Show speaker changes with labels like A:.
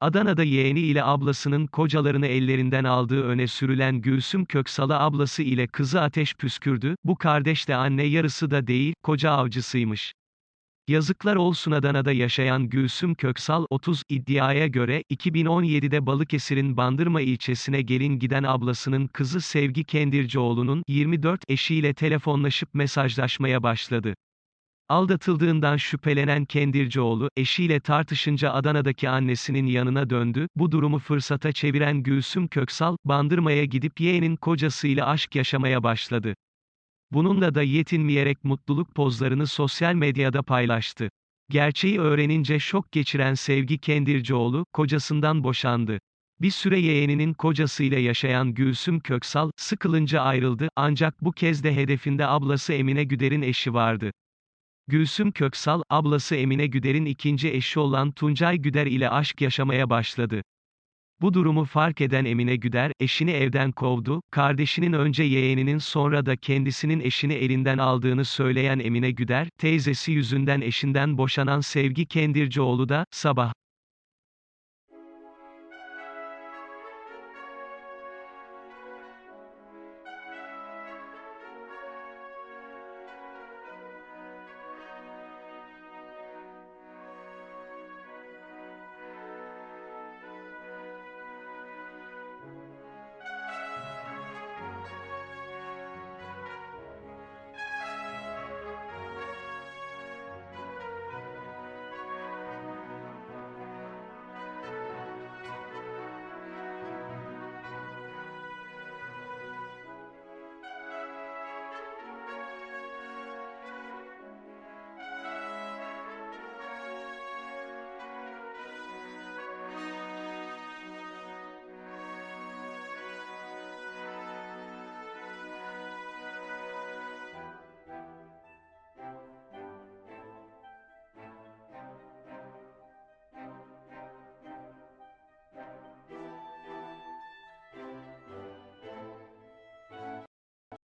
A: Adana'da yeğeni ile ablasının kocalarını ellerinden aldığı öne sürülen Gülsüm Köksal'a ablası ile kızı ateş püskürdü, bu kardeş de anne yarısı da değil, koca avcısıymış. Yazıklar olsun Adana'da yaşayan Gülsüm Köksal, 30, iddiaya göre, 2017'de Balıkesir'in Bandırma ilçesine gelin giden ablasının kızı Sevgi Kendircioğlu'nun, 24, eşiyle telefonlaşıp mesajlaşmaya başladı. Aldatıldığından şüphelenen Kendircioğlu, eşiyle tartışınca Adana'daki annesinin yanına döndü, bu durumu fırsata çeviren Gülsüm Köksal, Bandırma'ya gidip yeğenin kocasıyla aşk yaşamaya başladı. Bununla da yetinmeyerek mutluluk pozlarını sosyal medyada paylaştı. Gerçeği öğrenince şok geçiren Sevgi Kendircioğlu, kocasından boşandı. Bir süre yeğeninin kocasıyla yaşayan Gülsüm Köksal, sıkılınca ayrıldı, ancak bu kez de hedefinde ablası Emine Güder'in eşi vardı. Gülsüm Köksal, ablası Emine Güder'in ikinci eşi olan Tuncay Güder ile aşk yaşamaya başladı. Bu durumu fark eden Emine Güder, eşini evden kovdu, kardeşinin önce yeğeninin sonra da kendisinin eşini elinden aldığını söyleyen Emine Güder, teyzesi yüzünden eşinden boşanan Sevgi Kendircioğlu da, sabah,